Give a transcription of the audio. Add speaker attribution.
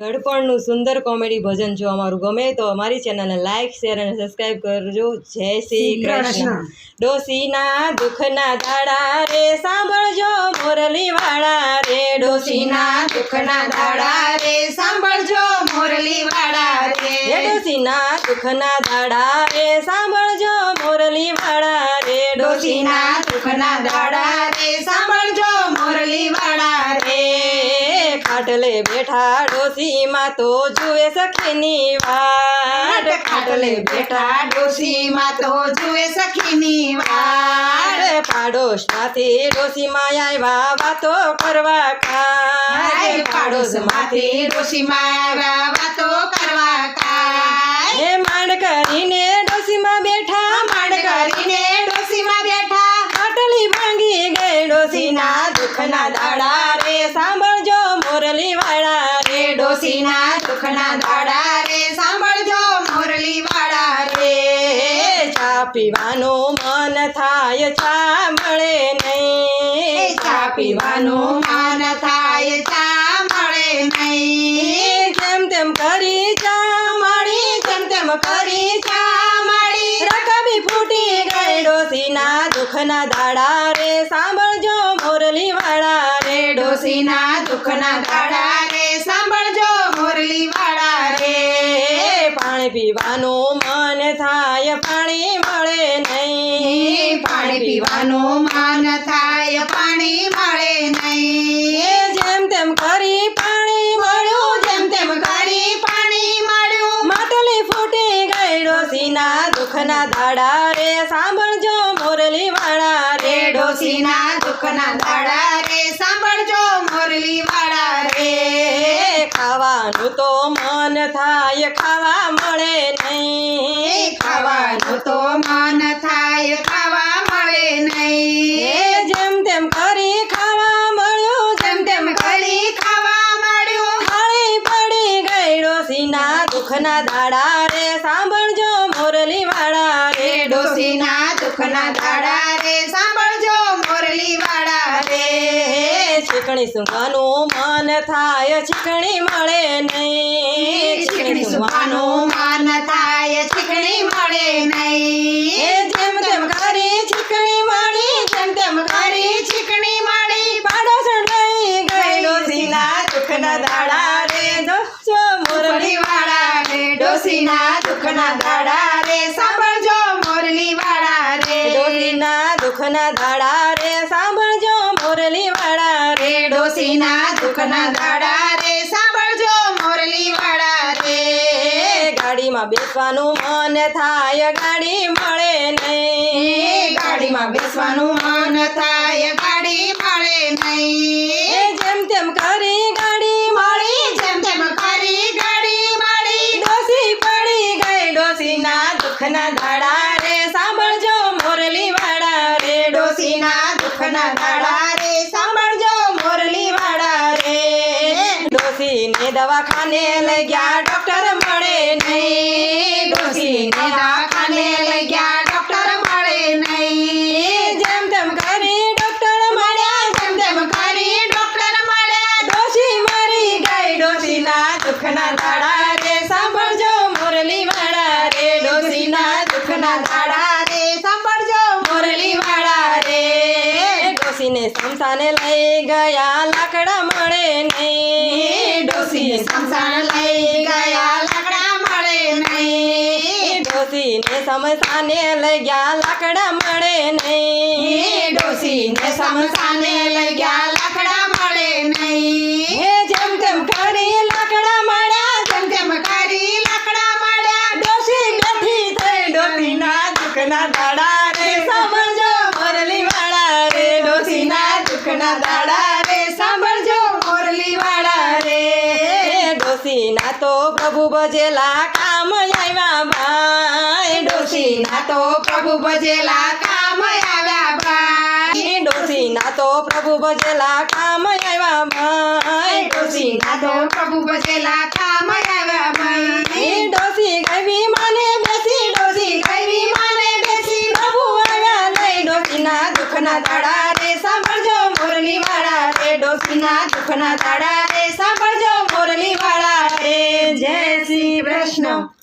Speaker 1: ગડપણનું સુંદર comedy ભજન જો અમારું ગમે તો અમારી ચેનલને લાઈક શેર અને સબસ્ક્રાઈબ કરજો જય શ્રી કૃષ્ણ ડોસીના દુઃખના દાડા રે સાંભળજો મોરલીવાળા વાળા રે ડોસીના
Speaker 2: દુઃખના દાડા રે સાંભળજો મોરલીવાળા વાળા રે
Speaker 1: ડોસીના દુઃખના દાડા રે સાંભળજો મોરલીવાળા વાળા રે
Speaker 2: ડોસીના દુઃખના દાડા રે સાંભળજો
Speaker 1: મોરલીવાળા કાટલે બેઠા રોસી માતો જુએ સખીની વાર
Speaker 2: કાટલે બેઠા રોસી માતો જુએ સખીની વાર
Speaker 1: પડોશ માથે રોસી માય આયવા વાતો કરવા કા
Speaker 2: હે પડોશ માથે રોસી માય આયવા વાતો કરવા કા
Speaker 1: હે માંડક નીને રોસી માં બેઠા
Speaker 2: માંડકરીને રોસી માં બેઠા
Speaker 1: કાટલી ભાંગી ગઈ રોસી ના દુખના દાડા રે સાંભ લીવાડા
Speaker 2: ને દોસીના સુખના દાડા રે સાંભળજો મોરલી વાડા રે
Speaker 1: ચા પીવાનો મન થાય છામળે નહીં
Speaker 2: ચા પીવાનો માન થાય છામળે નહીં
Speaker 1: તેમ તેમ કરી ચા મડી
Speaker 2: તેમ તેમ કરી ચા મડી
Speaker 1: રકમી ફૂટી ગયડોસીના સુખના દાડા રે
Speaker 2: સાંભળ ડોસીના દુઃખના દાડા રે સાંભળજો મોરલી વાળા રે
Speaker 1: પાણી પીવાનું મન થાય પાણી મળે નહીં
Speaker 2: પાણી પીવાનું મન થાય પાણી મળે નહીં
Speaker 1: જેમ તેમ કરી પાણી મળ્યું
Speaker 2: જેમ તેમ કરી પાણી મળ્યું
Speaker 1: માટલી ફૂટી ગઈ ડોસીના દુઃખના દાડા રે
Speaker 2: સાંભળ ડોસીના દુઃખના દાડા રે સાંભળજો મોરલી વાળા રે
Speaker 1: ખાવાનું તો મન થાય ખાવા મળે નહીં
Speaker 2: ખાવાનું તો મન થાય ખાવા મળે નહીં
Speaker 1: જેમ તેમ કરી ખાવા મળ્યું
Speaker 2: જેમ તેમ કરી ખાવા મળ્યું
Speaker 1: હળી પડી ગઈ ડોસીના દુઃખના દાડા રે સાંભળજો મોરલી વાળા રે
Speaker 2: ડોસીના દુઃખના દાડા રે સાંભળજો આવે
Speaker 1: છીકણી સૂંઘવાનું મન થાય છીકણી મળે નહીં
Speaker 2: છીકણી સૂંઘવાનું મન થાય છીકણી મળે નહીં
Speaker 1: જેમ તેમ કરી છીકણી મળી
Speaker 2: જેમ તેમ કરી છીકણી મળી
Speaker 1: પાડો ચડાઈ ગયેલો સીના દુઃખના દાડા રે દોસ્તો મોરલી
Speaker 2: વાળા રે ડોસીના દુઃખના દાડા રે સાંભળજો મોરલી વાળા રે
Speaker 1: ડોસીના દુઃખના દાડા રે
Speaker 2: સાંભળ ના દુખના દાડા રે સાંભળજો મોરલીવાડા રે
Speaker 1: ગાડીમાં બેસવાનું મને થાય ગાડી મળે નહીં એ
Speaker 2: ગાડીમાં બેસવાનું મને થાય ગાડી મળે નહીં
Speaker 1: જેમ તેમ કરી ગાડી માળી
Speaker 2: જેમ તેમ કરી ગાડી માળી
Speaker 1: દોસી પડી ગઈ દોસીના દુખના દાડા રે સાંભળજો મોરલીવાડા રે
Speaker 2: દોસીના દુખના દાડા થી ને
Speaker 1: દવા ખાને લઈ ગયા ડોક્ટર મડે નહીંથી
Speaker 2: ને દવા ખાને લઈ ગયા ડોક્ટર
Speaker 1: મડે
Speaker 2: નહીં રે
Speaker 1: જેમ તેમ કરી ડોક્ટર
Speaker 2: મડે તેમ કરી ડોક્ટર મડે
Speaker 1: દોશી મરી ગઈ દોશી ના દુખ ના તાડા રે સંભળજો મોરલી વાળા રે દોશી ના દુખ
Speaker 2: ના તાડા રે સંભળજો
Speaker 1: મોરલી વાળા રે દોશી ને સંસાને લઈ ગયા લાકડા મડે નહીં
Speaker 2: સમસા લઈ ગયા લાકડા માળે નહીં
Speaker 1: દોસી ને સમસા ને લઈ ગયા લાકડા માળે નહીં
Speaker 2: એ દોસી ને સમસા ને લઈ ગયા લાકડા માળે નહીં
Speaker 1: જેમ તેમ કરી લાકડા માડા
Speaker 2: જેમ તેમ કરી લાકડા માડા
Speaker 1: દોસી બેઠી થઈ દોટીના દુખના દાડા રે સમજ મરલી વાળા રે દોસીના દુખના દાડા ના તો પ્રભુ બજેલા કામ આયા ભાઈ
Speaker 2: દોસી ના તો પ્રભુ બજેલા કામ આયા ભાઈ
Speaker 1: દોસી ના તો પ્રભુ બજેલા કામ આયા ભાઈ
Speaker 2: દોસી ના તો પ્રભુ બજેલા કામ
Speaker 1: આયા
Speaker 2: ભાઈ
Speaker 1: દોસી ગઈ વી મને બેસી દોસી
Speaker 2: ગઈ વી મને બેસી
Speaker 1: પ્રભુ આયા ને દોસી ના દુખના તાડા રે સમજો મોરલી વાળા રે દોસી ના દુખના તાડા રે સમજો મોરલી વાળા
Speaker 2: se mexe não.